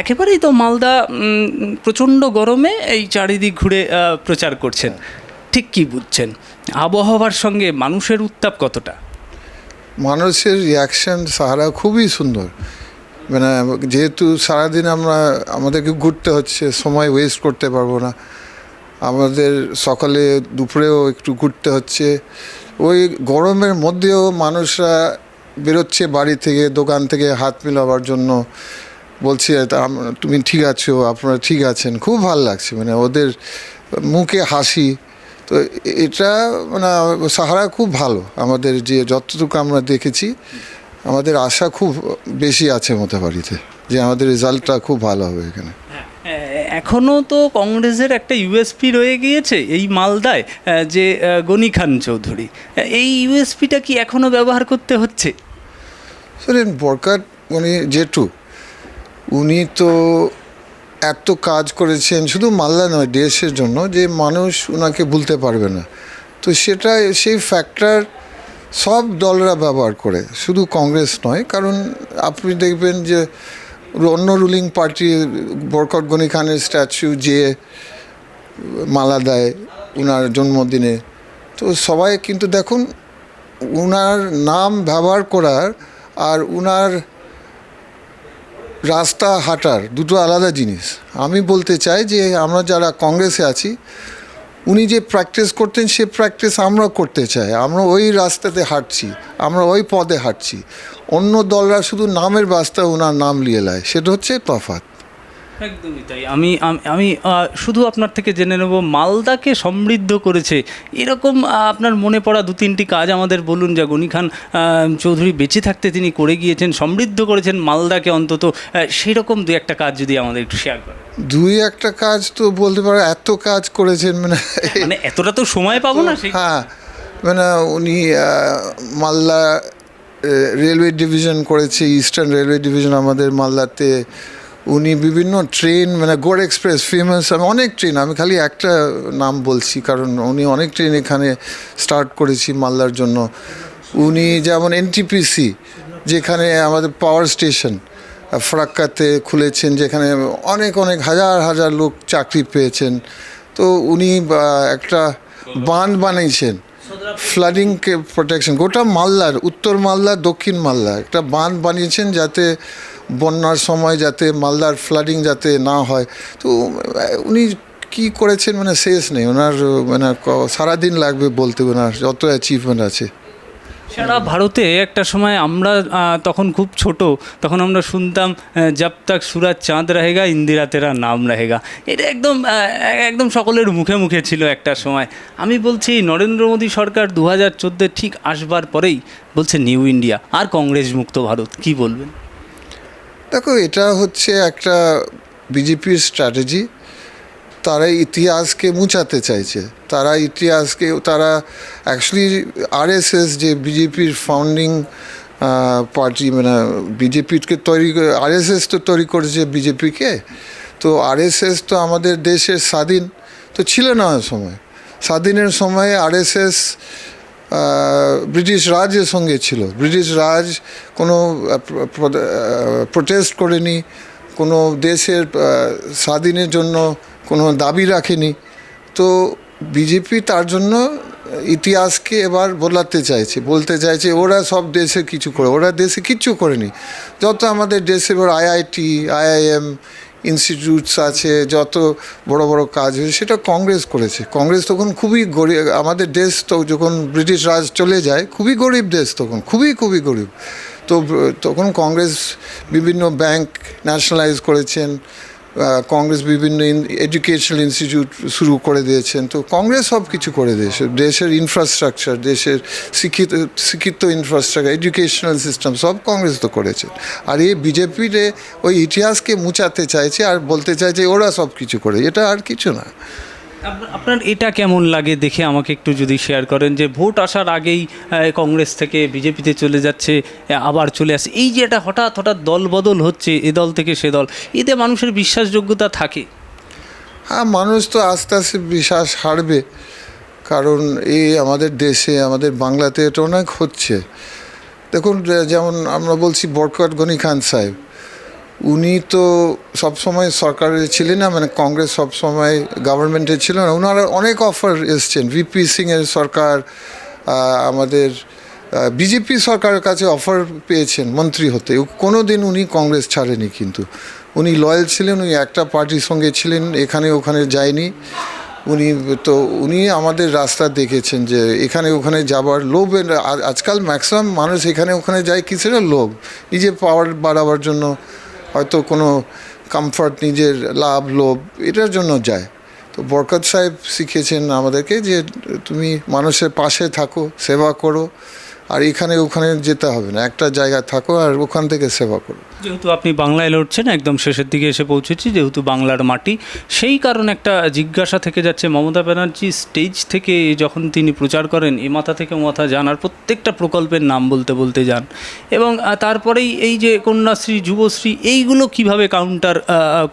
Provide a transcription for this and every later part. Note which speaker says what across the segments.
Speaker 1: একেবারেই তো মালদা প্রচণ্ড গরমে এই চারিদিক ঘুরে প্রচার করছেন। ঠিক কি বুঝছেন? আবহাওয়ার সঙ্গে মানুষের উত্তাপ কতটা?
Speaker 2: মানুষের রিয়াকশন সাহারা খুবই সুন্দর। মানে যেহেতু সারাদিন আমরা, আমাদেরকে ঘুরতে হচ্ছে, সময় ওয়েস্ট করতে পারব না। আমাদের সকালে দুপুরেও একটু ঘুরতে হচ্ছে। ওই গরমের মধ্যেও মানুষরা বেরোচ্ছে বাড়ি থেকে, দোকান থেকে হাত মেলাবার জন্য। বলছে "তা তুমি ঠিক আছো? আপনারা ঠিক আছেন? খুব ভালো লাগছে মানে ওদের মুখে হাসি। তো এটা মানে সাহারা খুব ভালো। আমাদের যে যতটুকু আমরা দেখেছি আমাদের আশা খুব বেশি আছে মোটাবাড়িতে যে আমাদের রেজাল্টটা খুব ভালো হবে এখানে।
Speaker 1: এখনও তো কংগ্রেসের একটা ইউএসপি রয়ে গিয়েছে এই মালদায় যে গনি খান চৌধুরী। এই ইউএসপিটা কি এখনও ব্যবহার করতে হচ্ছে?
Speaker 2: বরকার উনি জেঠু উনি তো এত কাজ করেছেন, শুধু মালদা নয়, দেশের জন্য, যে মানুষ ওনাকে ভুলতে পারবে না। তো সেটা, সেই ফ্যাক্টর সব দলরা ব্যবহার করে, শুধু কংগ্রেস নয়। কারণ আপনি দেখবেন যে, অন্য রুলিং পার্টি বরকত গনি খানের স্ট্যাচু যে মালা দেয় ওনার জন্মদিনে, তো সবাই কিন্তু দেখুন, উনার নাম ব্যবহার করার আর উনার রাস্তা হাঁটার দুটো আলাদা জিনিস। আমি বলতে চাই যে আমরা যারা কংগ্রেসে আছি, উনি যে প্র্যাকটিস করতেন সে প্র্যাকটিস আমরা করতে চাই। আমরা ওই রাস্তাতে হাঁটছি, আমরা ওই পদে হাঁটছি। অন্য দলরা শুধু নামের বাস্তায় ওনার নাম লিয়ে লায় সেটা হচ্ছে তফাৎ।
Speaker 1: একদমই তাই। আমি আমি শুধু আপনার থেকে জেনে নেব মালদাকে সমৃদ্ধ করেছে। এরকম আপনার মনে পড়া দু তিনটি কাজ আমাদের বলুন যা গনি খান চৌধুরী বেঁচে থাকতে তিনি করে গিয়েছেন সমৃদ্ধ করেছেন মালদাকে অন্তত সেই রকম দু একটা কাজ যদি আমাদের একটু শেয়ার করেন।
Speaker 2: দুই একটা কাজ তো বলতে পারো এত কাজ করেছেন মানে
Speaker 1: মানে এতটা তো সময় পাবো না
Speaker 2: হ্যাঁ মানে উনি মালদা রেলওয়ে ডিভিশন করেছে ইস্টার্ন রেলওয়ে ডিভিশন আমাদের মালদাতে উনি বিভিন্ন ট্রেন মানে গোড এক্সপ্রেস ফেমাস আমি অনেক ট্রেন, আমি খালি একটা নাম বলছি, কারণ উনি অনেক ট্রেন এখানে স্টার্ট করেছি মালদার জন্য। উনি যেমন এনটিপিসি যেখানে আমাদের পাওয়ার স্টেশন ফরাক্কাতে খুলেছেন, যেখানে অনেক অনেক হাজার হাজার লোক চাকরি পেয়েছেন। তো উনি একটা বাঁধ বানিয়েছেন ফ্লাডিংকে প্রোটেকশন গোটা মালদার, উত্তর মালদা, দক্ষিণ মালদা, একটা বাঁধ বানিয়েছেন যাতে বন্যার সময় যাতে, মালদার ফ্লাডিং যাতে না হয়, তো, উনি কি করেছেন মানে শেষ নেই। ওনার মানে সারাদিন লাগবে বলতে ওনার যত অ্যাচিভমেন্ট আছে।
Speaker 1: সারা ভারতে একটা সময় আমরা তখন খুব ছোট, তখন আমরা শুনতাম জব তাক সুরাজ চাঁদ রাহেগা, ইন্দিরা তেরা নাম রাহেগা। এটা একদম একদম সকলের মুখে মুখে ছিল একটা সময়। আমি বলছি, নরেন্দ্র মোদী সরকার দু হাজার ঠিক আসবার পরেই বলছে, নিউ ইন্ডিয়া। আর কংগ্রেস মুক্ত ভারত, কি বলবেন?
Speaker 2: দেখো, এটা হচ্ছে একটা বিজেপির স্ট্র্যাটেজি। তারা ইতিহাসকে মুছাতে চাইছে। তারা ইতিহাসকে, তারা অ্যাকচুয়ালি আরএসএস যে বিজেপির ফাউন্ডিং পার্টি মানে বিজেপিকে তৈরি আরএসএস তো তৈরি করেছে বিজেপিকে। তো আরএসএস তো আমাদের দেশের স্বাধীন, তো ছিল না সময়। স্বাধীনের সময় আরএসএস ব্রিটিশ রাজের সঙ্গে ছিল। ব্রিটিশ রাজ কোনো প্রোটেস্ট করেনি, কোনো দেশের স্বাধীনের জন্য কোনো দাবি রাখেনি। তো বিজেপি তার জন্য ইতিহাসকে এবার বদলাতে চাইছে, বলতে চাইছে ওরা সব দেশে কিছু করে, ওরা দেশে কিচ্ছু করেনি। যত আমাদের দেশে এবার আইআইটি আইআইএম ইনস্টিটিউটস আছে, যত বড় বড় কাজ হয়েছে, সেটা কংগ্রেস করেছে। কংগ্রেস তখন খুবই গরিব, আমাদের দেশ তো যখন ব্রিটিশ রাজ চলে যায়, খুবই গরিব দেশ তখন, খুবই খুবই গরিব। তো, তখন কংগ্রেস বিভিন্ন ব্যাংক ন্যাশনালাইজ করেছেন। কংগ্রেস বিভিন্ন এডুকেশনাল ইনস্টিটিউট শুরু করে দিয়েছেন। তো কংগ্রেস সব কিছু করে দিয়েছে। দেশের ইনফ্রাস্ট্রাকচার দেশের শিক্ষিত শিক্ষিত ইনফ্রাস্ট্রাকচার এডুকেশনাল সিস্টেম সব কংগ্রেস তো করেছে। আর এই বিজেপির ওই ইতিহাসকে মুচাতে চাইছে আর বলতে চাইছে ওরা সব কিছু করে এটা আর কিছু না।
Speaker 1: আপনার- এটা কেমন লাগে দেখে আমাকে একটু যদি শেয়ার করেন যে ভোট আসার আগেই কংগ্রেস থেকে বিজেপিতে চলে যাচ্ছে আবার চলে আসে এই যে এটা হঠাৎ হঠাৎ দল বদল হচ্ছে, এ দল থেকে সে দল, এতে মানুষের বিশ্বাসযোগ্যতা থাকে?
Speaker 2: হ্যাঁ মানুষ তো আস্তে আস্তে বিশ্বাস হারবে। কারণ এই আমাদের দেশে, আমাদের বাংলাতে এটা অনেক হচ্ছে। দেখুন যেমন আমরা বলছি বরকত গনি খান সাহেব উনি তো সবসময় সরকারে ছিলেন না মানে কংগ্রেস সবসময় গভর্নমেন্টে ছিল না। ওনারা অনেক অফার এসছেন। ভিপি সিংয়ের সরকার আমাদের বিজেপি সরকারের কাছে অফার পেয়েছেন মন্ত্রী হতে। কোনো দিন উনি কংগ্রেস ছাড়েনি কিন্তু। উনি লয়াল ছিলেন, উনি একটা পার্টির সঙ্গে ছিলেন, এখানে ওখানে যায়নি। উনি তো, উনি আমাদের রাস্তা দেখেছেন যে এখানে ওখানে যাবার লোভ আজকাল ম্যাক্সিমাম মানুষ এখানে ওখানে যায়, কিসের লোভ? নিজের পাওয়ার বাড়াবার জন্য হয়তো কোনো কমফর্ট নিজের লাভ, লোভ, এটার জন্য যায়। তো বরকত সাহেব শিখিয়েছেন আমাদেরকে যে তুমি মানুষের পাশে থাকো, সেবা করো। আর এখানে ওখানে যেতে হবে না, একটা জায়গায় থাকো আর ওখান থেকে সেবা করো।
Speaker 1: যেহেতু আপনি বাংলায় লড়ছেন, একদম শেষের দিকে এসে পৌঁছেছি, যেহেতু বাংলার মাটি, সেই কারণে একটা জিজ্ঞাসা থেকে যাচ্ছে মমতা ব্যানার্জি, স্টেজ থেকে যখন তিনি প্রচার করেন, এ মাথা থেকে মাথা যান, আর প্রত্যেকটা প্রকল্পের নাম বলতে বলতে যান। এবং তারপরেই এই যে কন্যাশ্রী, যুবশ্রী, এইগুলো কীভাবে কাউন্টার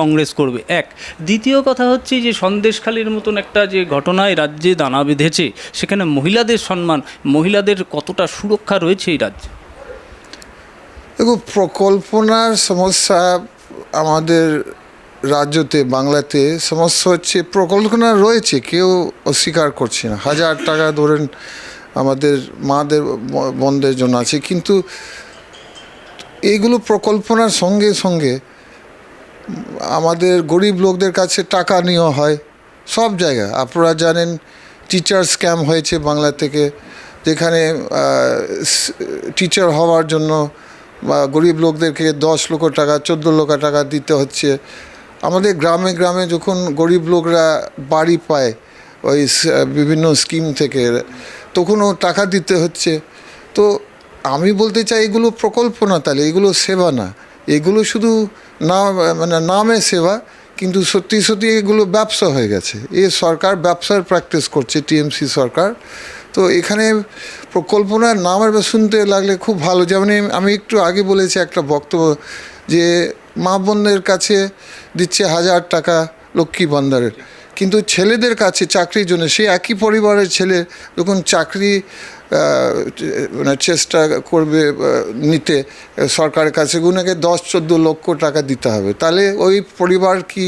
Speaker 1: কংগ্রেস করবে? এক। দ্বিতীয় কথা হচ্ছে যে সন্দেশখালির মতন একটা যে ঘটনায় রাজ্যে দানা বেঁধেছে, সেখানে মহিলাদের সম্মান, মহিলাদের কতটা সুরক্ষা রয়েছে এই রাজ্যে।
Speaker 2: দেখো, প্রকল্পনার সমস্যা আমাদের রাজ্যতে, বাংলাতে সমস্যা হচ্ছে, প্রকল্পনা রয়েছে, কেউ অস্বীকার করছে না। হাজার টাকা ধরেন আমাদের মাদের ব- বোনদের জন্য আছে, কিন্তু এইগুলো প্রকল্পনার সঙ্গে সঙ্গে আমাদের গরিব লোকদের কাছে টাকা নেওয়া হয়, সব জায়গায়। আপনারা জানেন টিচার স্ক্যাম হয়েছে বাংলা থেকে। যেখানে টিচার হওয়ার জন্য গরিব লোকদেরকে দশ লক্ষ টাকা, চোদ্দ লক্ষ টাকা দিতে হচ্ছে। আমাদের গ্রামে গ্রামে যখন গরিব লোকরা বাড়ি পায়, ওই বিভিন্ন স্কিম থেকে, তখনও টাকা দিতে হচ্ছে। তো আমি বলতে চাই, এগুলো প্রকল্প না তাহলে, এগুলো সেবা না। এগুলো শুধু না মানে নামে সেবা, কিন্তু সত্যি সত্যি এগুলো ব্যবসা হয়ে গেছে। এ সরকার ব্যবসার প্র্যাকটিস করছে, টিএমসি সরকার। তো এখানে প্রকল্পনার নাম আর শুনতে লাগলে খুব ভালো। যেমন আমি একটু আগে বলেছি একটা বক্তব্য যে মা বোনদের কাছে দিচ্ছে হাজার টাকা লক্ষ্মী ভান্ডারের। কিন্তু ছেলেদের কাছে চাকরির জন্য সেই একই পরিবারের ছেলে, যখন চাকরি চেষ্টা করবে নিতে। সরকারের কাছে ওনাকে দশ চোদ্দ লক্ষ টাকা দিতে হবে। তাহলে ওই পরিবার কি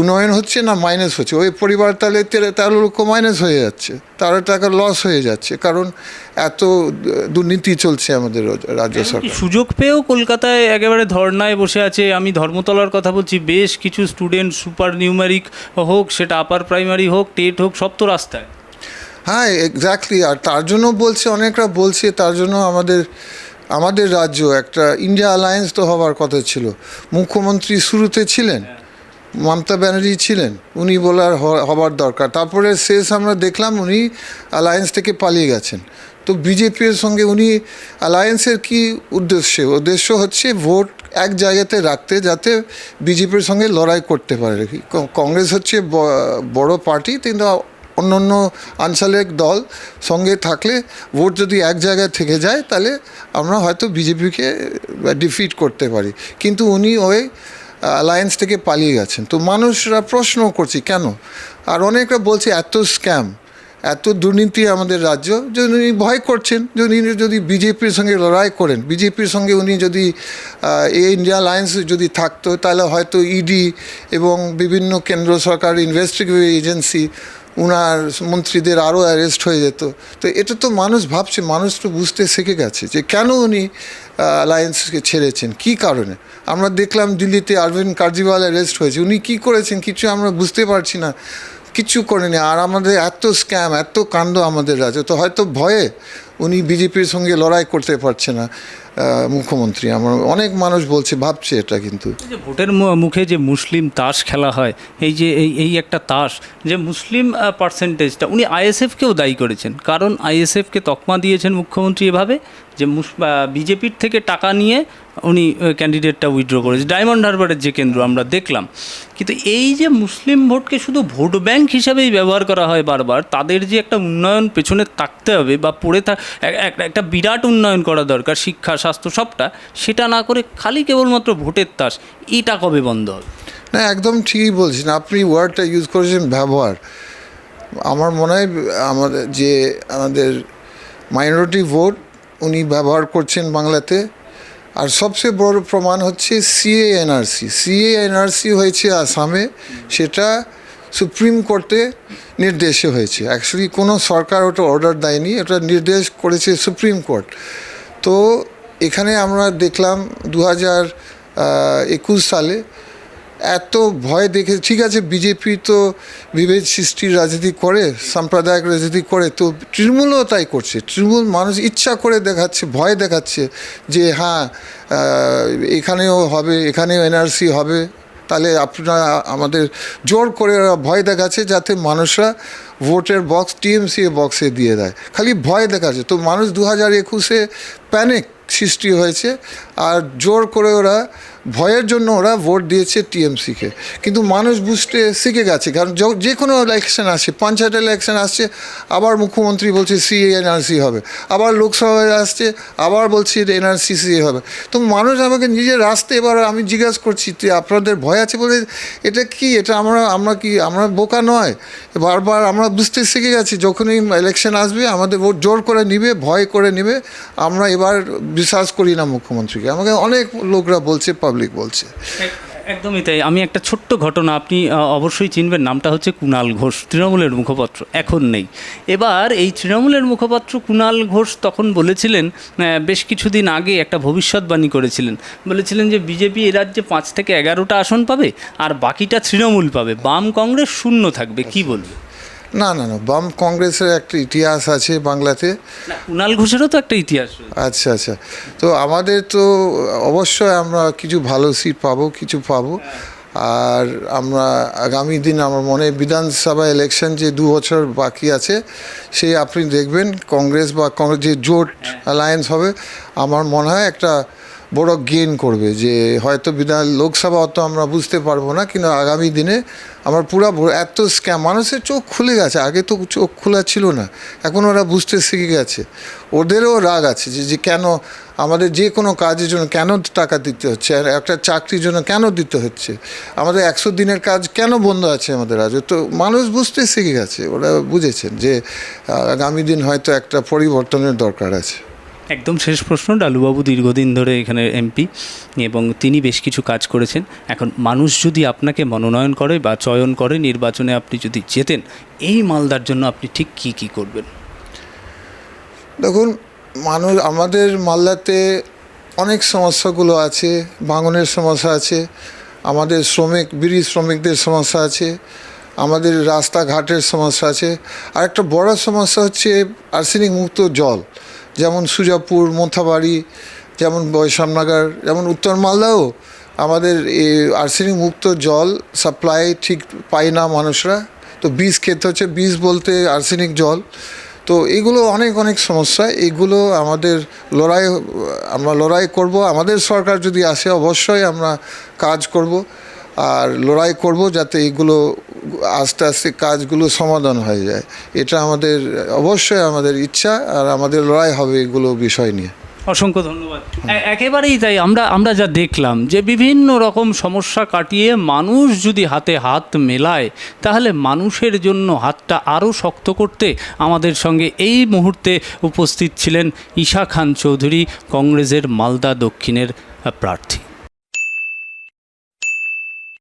Speaker 2: উন্নয়ন হচ্ছে না মাইনাস হচ্ছে? ওই পরিবার তাহলে তেরো তেরো লক্ষ মাইনাস হয়ে যাচ্ছে। তেরো টাকা লস হয়ে যাচ্ছে। কারণ এত দুর্নীতি চলছে আমাদের রাজ্য সরকার।
Speaker 1: সুযোগ পেয়েও কলকাতায় একেবারে ধর্নায় বসে আছে। আমি ধর্মতলার কথা বলছি। বেশ কিছু স্টুডেন্ট সুপার নিউমারিক হোক সেটা আপার প্রাইমারি হোক টেট হোক সব তো রাস্তায়।
Speaker 2: হ্যাঁ এক্স্যাক্টলি আর তার জন্য বলছে, অনেকরা বলছে, তার জন্য আমাদের আমাদের রাজ্য একটা ইন্ডিয়া অ্যালায়েন্স তো হওয়ার কথা ছিল। মুখ্যমন্ত্রী শুরুতে ছিলেন, মমতা ব্যানার্জি ছিলেন, উনি বলার হবার দরকার। তারপরে শেষ আমরা দেখলাম উনি অ্যালায়েন্স থেকে পালিয়ে গেছেন। তো বিজেপির সঙ্গে উনি অ্যালায়েন্সের কি উদ্দেশ্য? উদ্দেশ্য হচ্ছে ভোট এক জায়গাতে রাখতে, যাতে বিজেপির সঙ্গে লড়াই করতে পারে। কংগ্রেস হচ্ছে বড় পার্টি, কিন্তু অন্য অন্য আঞ্চলিক দল সঙ্গে থাকলে ভোট যদি এক জায়গায় থেকে যায়, তাহলে আমরা হয়তো বিজেপিকে ডিফিট করতে পারি। কিন্তু উনি ওই অ্যালায়েন্স থেকে পালিয়ে গেছেন। তো মানুষরা প্রশ্ন করছে, কেন? আর অনেকরা বলছে, এত স্ক্যাম এত দুর্নীতি আমাদের রাজ্য যে উনি ভয় করছেন যে উনি যদি বিজেপির সঙ্গে লড়াই করেন, বিজেপির সঙ্গে উনি যদি এই ইন্ডিয়া অ্যালায়েন্স যদি থাকতো, তাহলে হয়তো ইডি এবং বিভিন্ন কেন্দ্র সরকার ইনভেস্টিগেটিভ এজেন্সি উনার মন্ত্রীদের আরও অ্যারেস্ট হয়ে যেত। তো এটা তো মানুষ ভাবছে, মানুষ তো বুঝতে শিখে গেছে যে কেন উনি অ্যালায়েন্সকে ছেড়েছেন, কি কারণে? আমরা দেখলাম দিল্লিতে অরবিন্দ কেজরিওয়াল অ্যারেস্ট হয়েছে, উনি কি করেছেন কিছু আমরা বুঝতে পারছি না কিচ্ছু করেনি। আর আমাদের এত স্ক্যাম এত কাণ্ড আমাদের রাজ্যে, তো হয়তো ভয়ে উনি বিজেপির সঙ্গে লড়াই করতে পারছে না। মুখ্যমন্ত্রী, আমার অনেক মানুষ বলছে, ভাবছে এটা কিন্তু।
Speaker 1: ভোটের মুখে যে মুসলিম তাস খেলা হয়, এই যে এই এই একটা তাস, যে মুসলিম পার্সেন্টেজটা উনি আইএসএফকেও দায়ী করেছেন। কারণ আইএসএফকে তকমা দিয়েছেন মুখ্যমন্ত্রী এভাবে। যে বিজেপির থেকে টাকা নিয়ে উনি ক্যান্ডিডেটটা উইথড্র করেছে। ডায়মন্ড হারবারের যে কেন্দ্র আমরা দেখলাম। কিন্তু এই যে মুসলিম ভোটকে শুধু ভোট ব্যাংক হিসাবেই ব্যবহার করা হয় বারবার, তাদের যে একটা উন্নয়ন পেছনে থাকতে হবে বা পড়ে থাক এক- এক- একটা বিরাট উন্নয়ন করা দরকার, শিক্ষা, স্বাস্থ্য সবটা, সেটা না করে খালি কেবলমাত্র ভোটের তাস, এটা কবে বন্ধ হবে?
Speaker 2: না, একদম ঠিকই বলছেন। আপনি ওয়ার্ডটা ইউজ করেছেন, ব্যবহার। আমার মনে হয়, আমাদের যে আমাদের মাইনরিটি ভোট উনি ব্যবহার করছেন বাংলাতে। আর সবচেয়ে বড় প্রমাণ হচ্ছে সিএ এনআরসি। সিএ এনআরসি হয়েছে আসামে, সেটা সুপ্রিম কোর্টে নির্দেশে হয়েছে। অ্যাকচুয়ালি কোনো সরকার ওটা অর্ডার দেয়নি, ওটা নির্দেশ করেছে সুপ্রিম কোর্ট। তো এখানে আমরা দেখলাম দু হাজার একুশ সালে এত ভয় দেখে, ঠিক আছে বিজেপি তো বিভেদ সৃষ্টির রাজনীতি করে, সাম্প্রদায়িক রাজনীতি করে, তো তৃণমূলও তাই করছে। তৃণমূল মানুষ ইচ্ছা করে দেখাচ্ছে, ভয় দেখাচ্ছে যে হ্যাঁ এখানেও হবে, এখানেও এনআরসি হবে। তাহলে আপনারা, আমাদের জোর করে ভয় দেখাচ্ছে যাতে মানুষরা ভোটের বক্স টিএমসি বক্সে দিয়ে দেয়। খালি ভয় দেখাচ্ছে। তো মানুষ দু হাজার একুশে প্যানিক সৃষ্টি হয়েছে, আর জোর করে ওরা ভয়ের জন্য ওরা ভোট দিয়েছে টিএমসিকে। কিন্তু মানুষ বুঝতে শিখে গেছে, কারণ যে কোনো ইলেকশন আসছে পঞ্চায়েত ইলেকশন আসছে, আবার মুখ্যমন্ত্রী বলছে সিএনআরসি হবে, আবার লোকসভায় আসছে, আবার বলছে এনআরসি সি হবে। তো মানুষ আমাকে নিজের রাস্তে এবার আমি জিজ্ঞাসা করছি আপনাদের ভয় আছে বলে এটা কি? এটা আমরা আমরা কি, আমরা বোকা নয়? বারবার আমরা বুঝতে শিখে গেছি, যখনই ইলেকশন আসবে, আমাদের ভোট জোর করে নিবে, ভয় করে নিবে, আমরা এবার বিশ্বাস করি না মুখ্যমন্ত্রীকে। আমাকে অনেক লোকরা বলছে পাবলিক বলছে।
Speaker 1: একদমই তাই। আমি একটা ছোট্ট ঘটনা, আপনি অবশ্যই চিনবেন, নামটা হচ্ছে কুণাল ঘোষ, তৃণমূলের মুখপাত্র, এখন নেই। এবার এই তৃণমূলের মুখপাত্র কুণাল ঘোষ তখন বলেছিলেন বেশ কিছুদিন আগে একটা ভবিষ্যৎবাণী করেছিলেন। বলেছিলেন যে বিজেপি এ রাজ্যে পাঁচ থেকে এগারোটা আসন পাবে, আর বাকিটা তৃণমূল পাবে। বাম কংগ্রেস শূন্য থাকবে, কি বলবে?
Speaker 2: না না না বাম কংগ্রেসের একটা ইতিহাস আছে বাংলাতে।
Speaker 1: কুণাল ঘোষেরও তো একটা ইতিহাস
Speaker 2: আচ্ছা আচ্ছা। তো আমাদের তো অবশ্যই আমরা কিছু ভালো সিট পাবো কিছু পাবো। আর আমরা আগামী দিন আমার মনে বিধানসভা ইলেকশন যে দু বছর বাকি আছে সেই আপনি দেখবেন কংগ্রেস বা কংগ্রেস যে জোট অ্যালায়েন্স হবে আমার মনে হয় একটা বড় গেইন করবে যে হয়তো বিধান লোকসভা অত আমরা বুঝতে পারব না, কিন্তু আগামী দিনে আমার পুরা এত স্ক্যাম মানুষের চোখ খুলে গেছে, আগে তো চোখ খোলা ছিল না, এখন ওরা বুঝতে শিখে গেছে। ওদেরও রাগ আছে যে যে কেন আমাদের যে কোনো কাজের জন্য কেন টাকা দিতে হচ্ছে, আর একটা চাকরির জন্য কেন দিতে হচ্ছে? আমাদের একশো দিনের কাজ কেন বন্ধ আছে আমাদের আজ? তো মানুষ বুঝতে শিখে গেছে, ওরা বুঝেছেন যে আগামী দিন হয়তো একটা পরিবর্তনের দরকার আছে।
Speaker 1: একদম শেষ প্রশ্ন, ডালুবাবু দীর্ঘদিন ধরে এখানে এমপি এবং তিনি বেশ কিছু কাজ করেছেন। এখন মানুষ যদি আপনাকে মনোনয়ন করে বা চয়ন করে নির্বাচনে আপনি যদি জেতেন, এই মালদার জন্য আপনি ঠিক কি কি করবেন?
Speaker 2: দেখুন, মানুষ, আমাদের মালদাতে অনেক সমস্যাগুলো আছে, ভাঙনের সমস্যা আছে, আমাদের শ্রমিক, বিড়ি শ্রমিকদের সমস্যা আছে, আমাদের রাস্তাঘাটের সমস্যা আছে। আর একটা বড় সমস্যা হচ্ছে আর্সেনিক মুক্ত জল। যেমন সুজাপুর মোথাবাড়ি যেমন বৈশামনগর যেমন উত্তর মালদাও আমাদের আর্সেনিক মুক্ত জল সাপ্লাই ঠিক পায় না মানুষরা। তো বীজ খেতে হচ্ছে, বীজ বলতে আর্সেনিক জল। তো এগুলো অনেক অনেক সমস্যা। এগুলো আমাদের লড়াই, আমরা লড়াই করব। আমাদের সরকার যদি আসে, অবশ্যই আমরা কাজ করব আর লড়াই করব যাতে এগুলো আস্তে আস্তে কাজগুলো সমাধান হয়ে যায়। এটা আমাদের, অবশ্যই আমাদের ইচ্ছা আর আমাদের লড়াই হবে এগুলো বিষয় নিয়ে।
Speaker 1: অসংখ্য ধন্যবাদ। একেবারেই তাই, আমরা আমরা যা দেখলাম যে বিভিন্ন রকম সমস্যা কাটিয়ে মানুষ যদি হাতে হাত মেলায়, তাহলে মানুষের জন্য হাতটা আরও শক্ত করতে আমাদের সঙ্গে এই মুহূর্তে উপস্থিত ছিলেন ঈশা খান চৌধুরী, কংগ্রেসের মালদা দক্ষিণের প্রার্থী।